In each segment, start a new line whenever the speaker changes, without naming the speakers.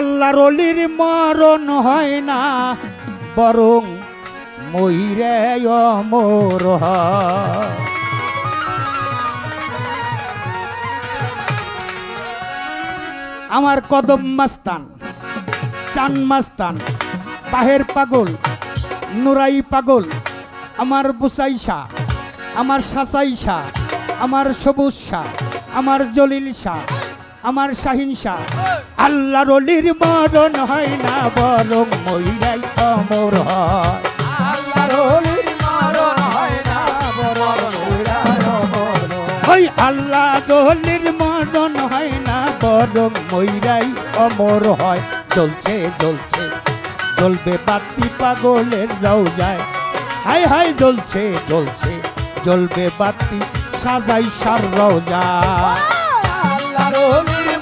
আল্লাহর অলির মরণ হয় না, বরং ময়ূরে অমর আমার কদম মাস্তান, চান মাস্তান, পাহের পাগল, নুরাই পাগল, আমার বুসাইশা, আমার সাসাইশা, আমার সবুজ শাহ আমার জলিল শাহ আমার শাহিন শাহ আল্লাহর অলির মরণ হয় না, বরং মহিলাই অমর হয়।
আল্লাহর মরণ হয় না, বরং।
ওই আল্লাহ অলির মরণ হয় না, বরং মহিলাই অমর হয়। চলছে চলছে জ্বলবে বাতি পাগলের রাও যায় হাই হাই জ্বলছে জ্বলছে, জ্বলবে বাতি, সাজাই সার রাও যায়
আল্লাহর অলির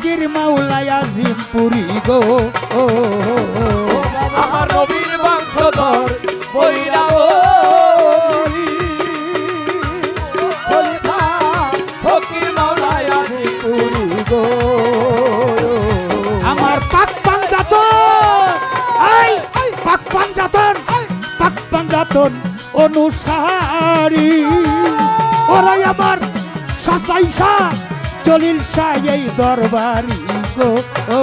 ফকির মাওলায় আজিমপুরি গো। ও।
আমার নবীর বংশধর পুরি গো।
আমার পাক পাঞ্জাতন এই পাক পাঞ্জাতন পাক পাঞ্জাতন অনুসারী। ওরাই আমার শাহ জলিল শাহ এই দরবারি গো। ও।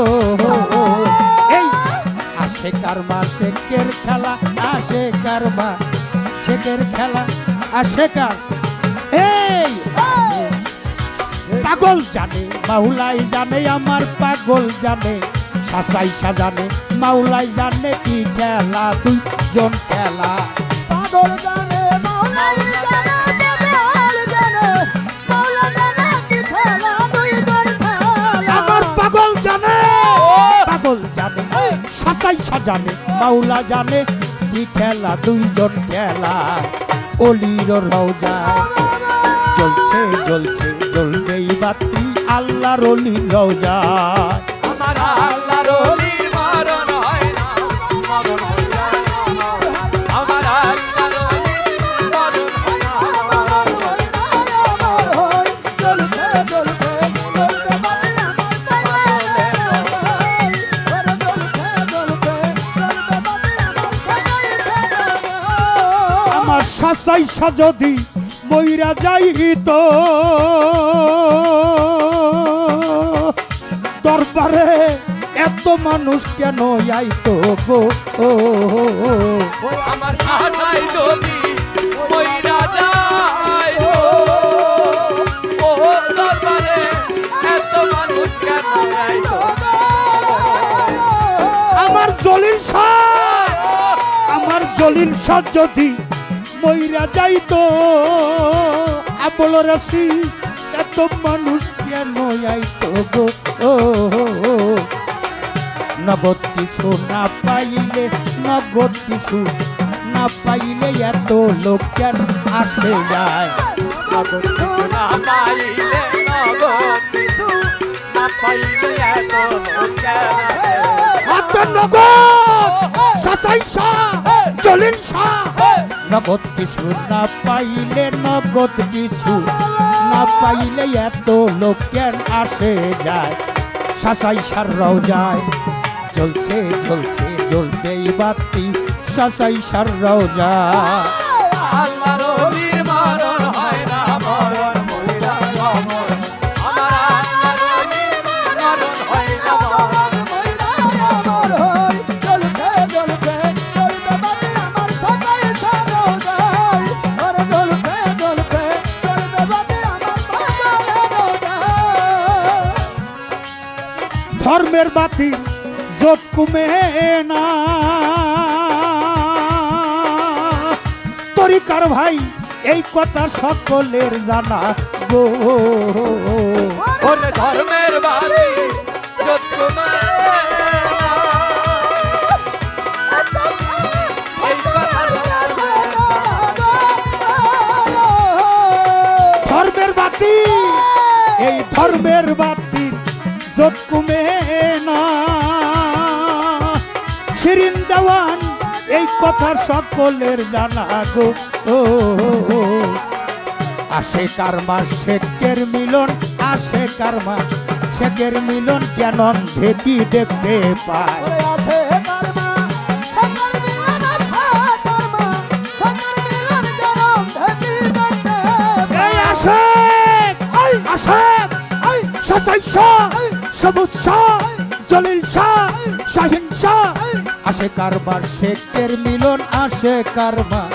এই, আসে কারমা শেখের খেলা, আসে কারমা শেখের খেলা, আসে কার। এই, পাগল জানে মাহুলাই জানে, আমার পাগল জানে, সাসাই সাজানে, মাওলাই জানে কি খেলা, দুইজন খেলা।
পাগল জানে।
সাজানে মাওলা জানে কি খেলা, দুইজন খেলা, অলির রওজা। চলছে চলছে জ্বলবেই বাতি, আল্লাহর অলির রওজা।
আমার আমার
সাসাই সাজদি মইরা যাইত দরবারে এত মানুষ কেন আইতো গো? ও,
আমার সাহায্য যদি মইরা যায় গো, ও দরবারে এত মানুষ কেন আইতো গো?
আমার জলিল শাহ আমার জলিল শাহ যদি মইরা যাইতো আবল রাশি এত মানুষ কেন আইতো গো? ও। নগদ কিছু না পাইলে নগদ কিছু না পাইলে এত লোক কেন আসে যায়?
নগদ কিছু না পাইলে নগদ কিছু না পাইলে এত লোক কেন আসে?
হাত নগদ সাসাই শাহ জলিল শাহ। নগদ কিছু না পাইলে নগদ কিছু না পাইলে এত লোক কেন আসে যায়? সাসাই সাররাও যায়। জ্বলছে জ্বলছে জ্বলবেই বাতি সাসাই সাররাও যায়। ধর্মের বাতি যোগ কুমে না। তরিকার ভাই, এই কথা সকলের জানা গো।
ধর্মের বাতি যত
কমে শিরিন দেওয়ান এই কথা সকলের জানা গো। ও আসে কারমা শেখের মিলন আসে কারমা শেখের মিলন কেন দেখি দেখতে পায়? সবুজ শাহ জলিল শাহ আসে কারবার, শেখের মিলন আসে কারবার।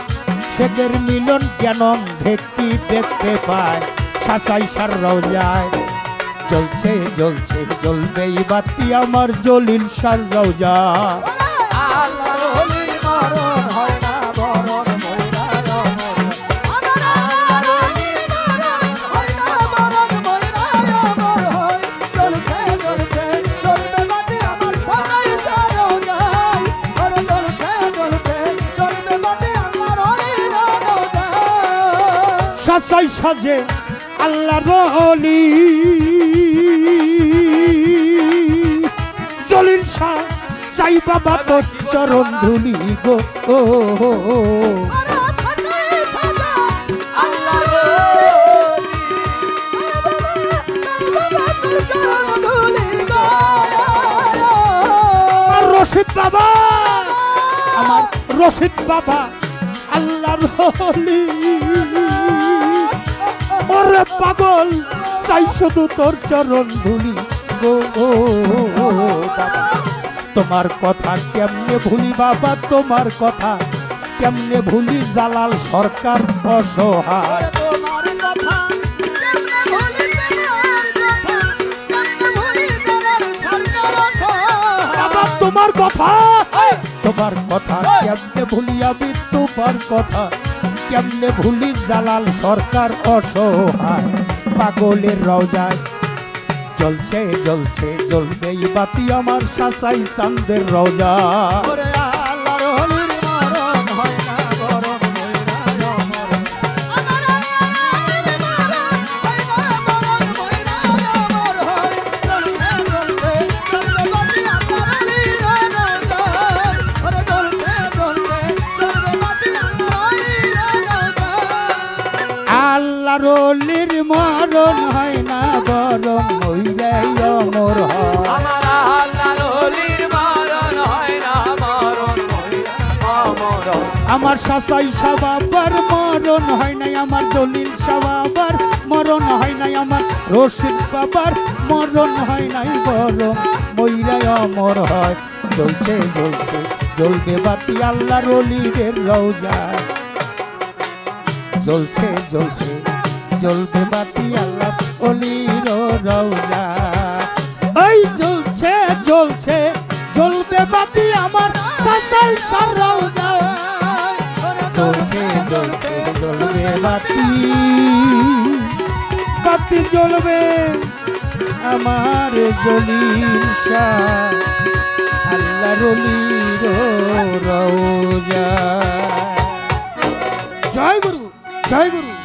শেখের মিলন কেন ভেকি দেখতে পায়? সাসাই সার যায় জ্বলছে জ্বলছে এই বাতি, আমার জলিল সার রওজা। সাসাই সাজে আল্লাহ রলি জলিল শাহ চাই বাবা তোর চরণ ধুলি গো। রশিদ বাবা, আমার রশিদ বাবা আল্লাহ রলি ওরে পাগল চাই শুধু তোর চরণ ধুলি গো তোমার কথা কেমনে ভুলি বাবা তোমার কথা কেমনে ভুলি জালাল সরকার অসহায়।
তোমার কথা তোমার কথা কেমনে ভুলি
আমি তোমার কথা কেমনে ভুলি জালাল সরকার অসহায়? পাগলের রওজায় জ্বলছে জ্বলছে, জ্বলবেই বাতি আমার সাসাই চান্দের রওজা।
আমার
সাসাই সাবাবার মরণ হয় নাই, আমার দলিল সাবাবার মরণ হয় নাই, আমার রশিদ বাবার মরণ হয় নাই, বরং ময়রাই অমর হয়। জ্বলছে জ্বলছে, জ্বলবে বাতি আল্লাহ রলিদের রওজা। জ্বলছে জ্বলছে, জ্বলবে বাতি আল্লাহ অলির রওজা। এই জ্বলছে জ্বলছে, জ্বলবে বাতি আমার সাসাই সার রওজা জ্বলছে জ্বলছে জ্বলবে বাতি বাতি জ্বলবে আমার জলিশা আল্লাহ রলির রওজা। জয় গুরু জয় গুরু।